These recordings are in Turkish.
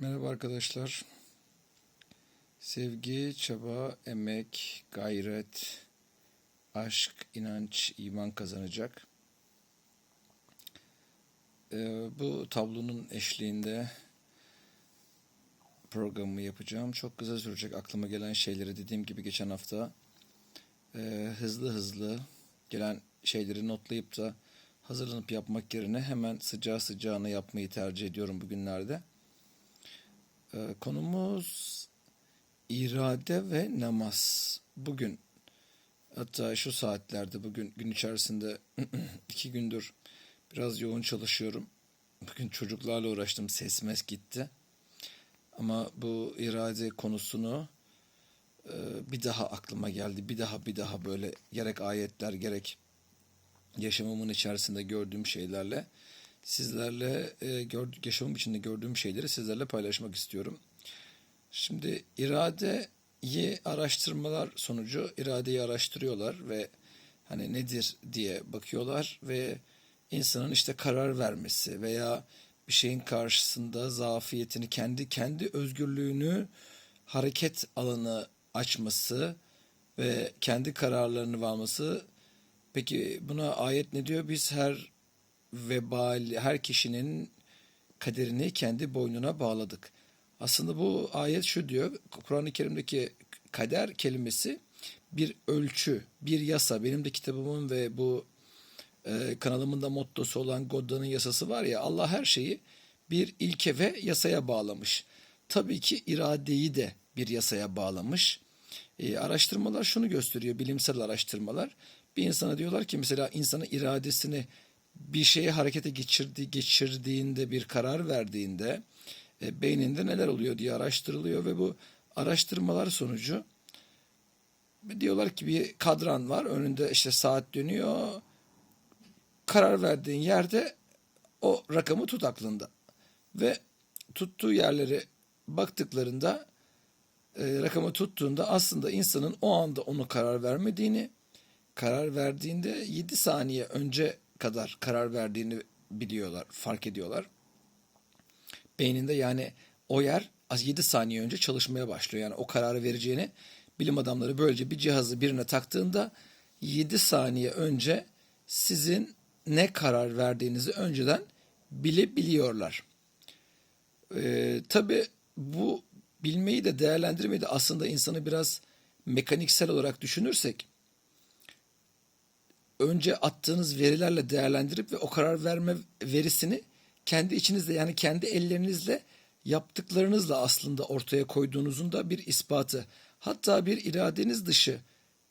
Merhaba arkadaşlar. Sevgi, çaba, emek, gayret, aşk, inanç, iman kazanacak. Ee, bu tablonun eşliğinde programı yapacağım. Çok kısa sürecek aklıma gelen şeyleri dediğim gibi geçen hafta e, hızlı hızlı gelen şeyleri notlayıp da hazırlanıp yapmak yerine hemen sıcağı sıcağına yapmayı tercih ediyorum bugünlerde. Ee, konumuz irade ve namaz. Bugün hatta şu saatlerde bugün gün içerisinde iki gündür biraz yoğun çalışıyorum. Bugün çocuklarla uğraştım. Ses mes gitti. Ama bu irade konusunu e, bir daha aklıma geldi. Bir daha bir daha böyle gerek ayetler gerek yaşamımın içerisinde gördüğüm şeylerle sizlerle e, gördük, yaşamım içinde gördüğüm şeyleri sizlerle paylaşmak istiyorum. Şimdi iradeyi araştırmalar sonucu iradeyi araştırıyorlar ve hani nedir diye bakıyorlar ve insanın işte karar vermesi veya bir şeyin karşısında zafiyetini kendi kendi özgürlüğünü hareket alanı açması ve kendi kararlarını vermesi. Peki buna ayet ne diyor? Biz her vebal, her kişinin kaderini kendi boynuna bağladık. Aslında bu ayet şu diyor, Kur'an-ı Kerim'deki kader kelimesi bir ölçü, bir yasa. Benim de kitabımın ve bu e, kanalımın da mottosu olan Goda'nın yasası var ya, Allah her şeyi bir ilke ve yasaya bağlamış. Tabii ki iradeyi de bir yasaya bağlamış. E, araştırmalar şunu gösteriyor, bilimsel araştırmalar. Bir insana diyorlar ki mesela insanın iradesini bir şeye harekete geçirdi, geçirdiğinde, bir karar verdiğinde e, beyninde neler oluyor diye araştırılıyor ve bu araştırmalar sonucu diyorlar ki bir kadran var, önünde işte saat dönüyor. Karar verdiğin yerde o rakamı tut aklında. Ve tuttuğu yerleri baktıklarında e, rakamı tuttuğunda aslında insanın o anda onu karar vermediğini, karar verdiğinde 7 saniye önce kadar karar verdiğini biliyorlar, fark ediyorlar. Beyninde yani o yer az 7 saniye önce çalışmaya başlıyor. Yani o kararı vereceğini bilim adamları böylece bir cihazı birine taktığında 7 saniye önce sizin ne karar verdiğinizi önceden bilebiliyorlar. Ee, tabii bu bilmeyi de değerlendirmeyi de aslında insanı biraz mekaniksel olarak düşünürsek önce attığınız verilerle değerlendirip ve o karar verme verisini kendi içinizde yani kendi ellerinizle yaptıklarınızla aslında ortaya koyduğunuzun da bir ispatı. Hatta bir iradeniz dışı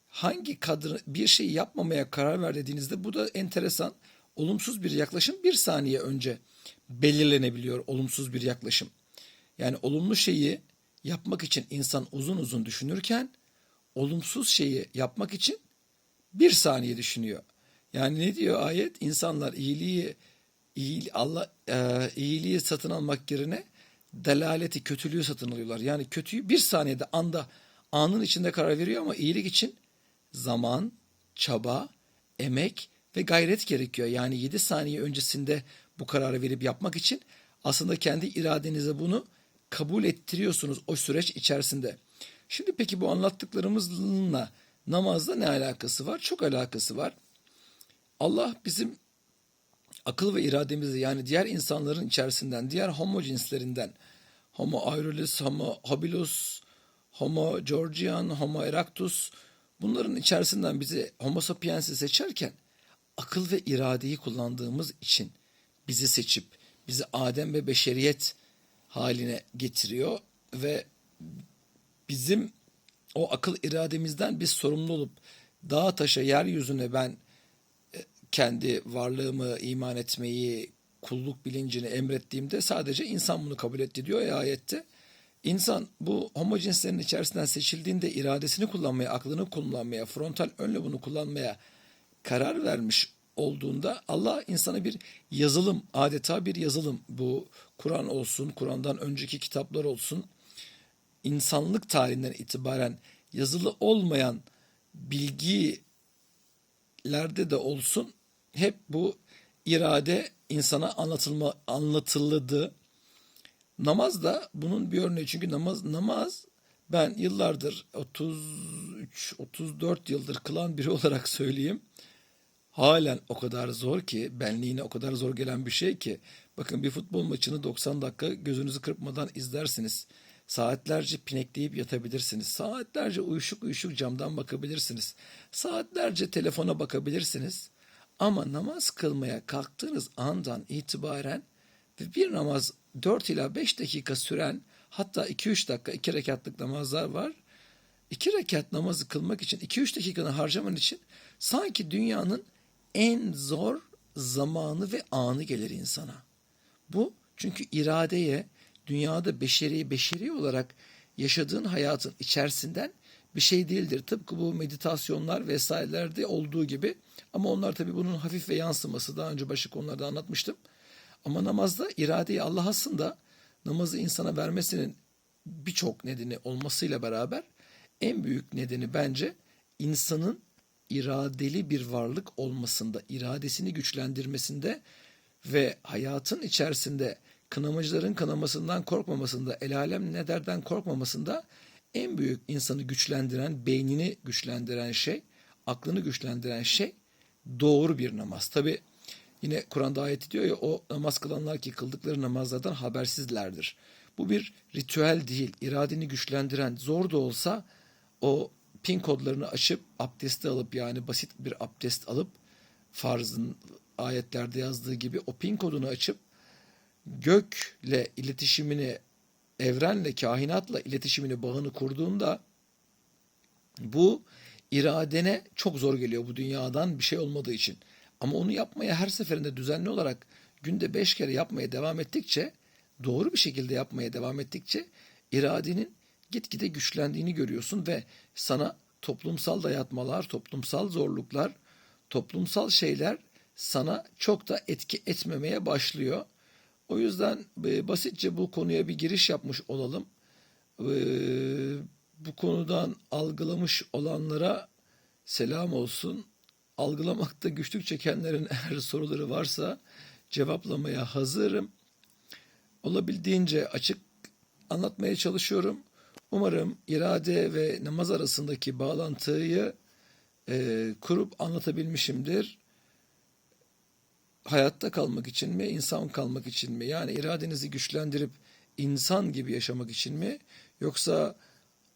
hangi kadın bir şeyi yapmamaya karar ver dediğinizde bu da enteresan olumsuz bir yaklaşım bir saniye önce belirlenebiliyor olumsuz bir yaklaşım. Yani olumlu şeyi yapmak için insan uzun uzun düşünürken olumsuz şeyi yapmak için bir saniye düşünüyor. Yani ne diyor ayet? İnsanlar iyiliği iyi, Allah e, iyiliği satın almak yerine delaleti, kötülüğü satın alıyorlar. Yani kötüyü bir saniyede anda anın içinde karar veriyor ama iyilik için zaman, çaba, emek ve gayret gerekiyor. Yani 7 saniye öncesinde bu kararı verip yapmak için aslında kendi iradenize bunu kabul ettiriyorsunuz o süreç içerisinde. Şimdi peki bu anlattıklarımızla namazla ne alakası var? Çok alakası var. Allah bizim akıl ve irademizi yani diğer insanların içerisinden, diğer homo cinslerinden, homo aerolis, homo habilis, homo georgian, homo erectus bunların içerisinden bizi homo sapiens'i seçerken akıl ve iradeyi kullandığımız için bizi seçip bizi Adem ve beşeriyet haline getiriyor ve bizim o akıl irademizden biz sorumlu olup dağa taşa yeryüzüne ben e, kendi varlığımı iman etmeyi kulluk bilincini emrettiğimde sadece insan bunu kabul etti diyor ya ayette. İnsan bu homo cinslerin içerisinden seçildiğinde iradesini kullanmaya, aklını kullanmaya, frontal ön lobunu kullanmaya karar vermiş olduğunda Allah insana bir yazılım, adeta bir yazılım bu Kur'an olsun, Kur'an'dan önceki kitaplar olsun, insanlık tarihinden itibaren yazılı olmayan bilgilerde de olsun hep bu irade insana anlatılma anlatıldı Namaz da bunun bir örneği. Çünkü namaz namaz ben yıllardır 33 34 yıldır kılan biri olarak söyleyeyim. Halen o kadar zor ki benliğine o kadar zor gelen bir şey ki bakın bir futbol maçını 90 dakika gözünüzü kırpmadan izlersiniz. Saatlerce pinekleyip yatabilirsiniz. Saatlerce uyuşuk uyuşuk camdan bakabilirsiniz. Saatlerce telefona bakabilirsiniz. Ama namaz kılmaya kalktığınız andan itibaren ve bir namaz 4 ila 5 dakika süren hatta 2-3 dakika 2 rekatlık namazlar var. 2 rekat namazı kılmak için 2-3 dakikanı harcaman için sanki dünyanın en zor zamanı ve anı gelir insana. Bu çünkü iradeye, dünyada beşeri beşeri olarak yaşadığın hayatın içerisinden bir şey değildir. Tıpkı bu meditasyonlar vesairelerde olduğu gibi. Ama onlar tabii bunun hafif ve yansıması. Daha önce başka konularda anlatmıştım. Ama namazda iradeyi Allah aslında namazı insana vermesinin birçok nedeni olmasıyla beraber en büyük nedeni bence insanın iradeli bir varlık olmasında, iradesini güçlendirmesinde ve hayatın içerisinde kınamacıların kınamasından korkmamasında, el alem ne derden korkmamasında en büyük insanı güçlendiren, beynini güçlendiren şey, aklını güçlendiren şey doğru bir namaz. Tabi yine Kur'an'da ayet diyor ya o namaz kılanlar ki kıldıkları namazlardan habersizlerdir. Bu bir ritüel değil, iradeni güçlendiren, zor da olsa o pin kodlarını açıp abdesti alıp yani basit bir abdest alıp farzın ayetlerde yazdığı gibi o pin kodunu açıp gökle iletişimini, evrenle, kainatla iletişimini, bağını kurduğunda bu iradene çok zor geliyor bu dünyadan bir şey olmadığı için. Ama onu yapmaya her seferinde düzenli olarak günde beş kere yapmaya devam ettikçe, doğru bir şekilde yapmaya devam ettikçe iradenin gitgide güçlendiğini görüyorsun ve sana toplumsal dayatmalar, toplumsal zorluklar, toplumsal şeyler sana çok da etki etmemeye başlıyor. O yüzden e, basitçe bu konuya bir giriş yapmış olalım. E, bu konudan algılamış olanlara selam olsun. Algılamakta güçlük çekenlerin eğer soruları varsa cevaplamaya hazırım. Olabildiğince açık anlatmaya çalışıyorum. Umarım irade ve namaz arasındaki bağlantıyı e, kurup anlatabilmişimdir. Hayatta kalmak için mi, insan kalmak için mi? Yani iradenizi güçlendirip insan gibi yaşamak için mi? Yoksa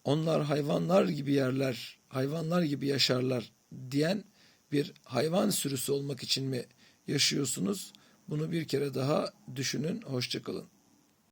onlar hayvanlar gibi yerler, hayvanlar gibi yaşarlar diyen bir hayvan sürüsü olmak için mi yaşıyorsunuz? Bunu bir kere daha düşünün. Hoşçakalın.